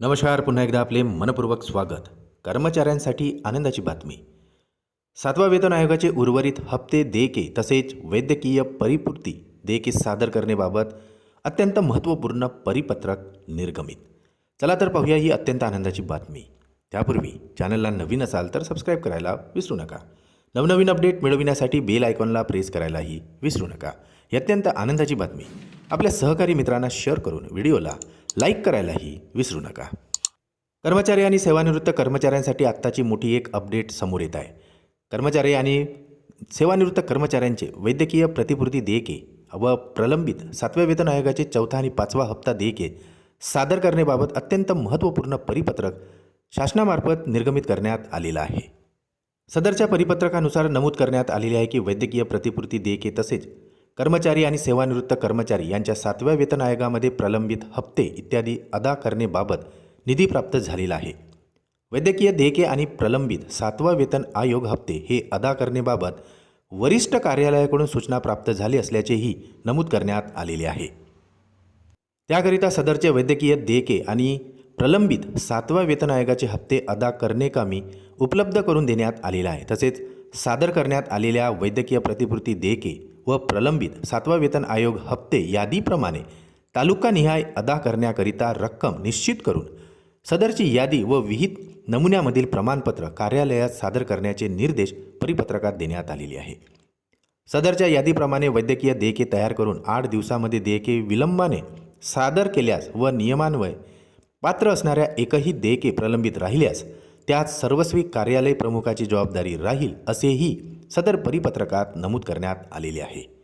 नमस्कार पुन्हा एकदा आपले मनपूर्वक स्वागत. कर्मचाऱ्यांसाठी आनंदाची बातमी. सातवा वेतन आयोगाचे उर्वरित हप्ते देयके तसेच वैद्यकीय परिपूर्ती देयके सादर करण्याबाबत अत्यंत महत्त्वपूर्ण परिपत्रक निर्गमित. चला तर पाहूया ही अत्यंत आनंदाची बातमी. त्यापूर्वी चॅनलला नवीन असाल तर सबस्क्राईब करायला विसरू नका. नवनवीन अपडेट मिळविण्यासाठी बेल आयकॉनला प्रेस करायलाही विसरू नका. ही अत्यंत आनंदाची बातमी. आपल्या सहकारी मित्रांना शेअर करून व्हिडिओला लाईक करायलाही विसरू नका. कर्मचारी आणि सेवानिवृत्त कर्मचाऱ्यांसाठी आत्ताची मोठी एक अपडेट समोर येत आहे. कर्मचारी आणि सेवानिवृत्त कर्मचाऱ्यांचे वैद्यकीय प्रतिपूर्ती देयके व प्रलंबित सातव्या वेतन आयोगाचे चौथा आणि पाचवा हप्ता देयके सादर करण्याबाबत अत्यंत महत्त्वपूर्ण परिपत्रक शासनामार्फत निर्गमित करण्यात आलेलं आहे. सदरच्या परिपत्रकानुसार नमूद करण्यात आलेले आहे की वैद्यकीय प्रतिपूर्ती देयके तसेच कर्मचारी आणि सेवानिवृत्त कर्मचारी यांच्या सातव्या वेतन आयोगामध्ये प्रलंबित हप्ते इत्यादी अदा करणेबाबत निधी प्राप्त झालेला आहे. वैद्यकीय देयके आणि प्रलंबित सातवा वेतन आयोग हप्ते हे अदा करणेबाबत वरिष्ठ कार्यालयाकडून सूचना प्राप्त झाली असल्याचेही नमूद करण्यात आलेले आहे. त्याकरिता सदरचे वैद्यकीय देयके आणि प्रलंबित सातव्या वेतन आयोगाचे हप्ते अदा करणे उपलब्ध करून देण्यात आलेला आहे. तसेच सादर करण्यात आलेल्या वैद्यकीय प्रतिपूर्ती देयके व प्रलंबित सातवा वेतन आयोग हप्ते यादीप्रमाणे तालुकानिहाय अदा करण्याकरिता रक्कम निश्चित करून सदरची यादी व विहित नमुन्यामधील प्रमाणपत्र कार्यालयात सादर करण्याचे निर्देश परिपत्रकात देण्यात आलेले आहे. सदरच्या यादीप्रमाणे वैद्यकीय देयके तयार करून आठ दिवसामध्ये देयके विलंबाने सादर केल्यास व नियमान्वय पात्र असणाऱ्या एकही देयके प्रलंबित राहिल्यास त्यात सर्वस्वी कार्यालय प्रमुखाची जबाबदारी राहील असेही सदर परिपत्रकात नमूद करण्यात आलेले आहे.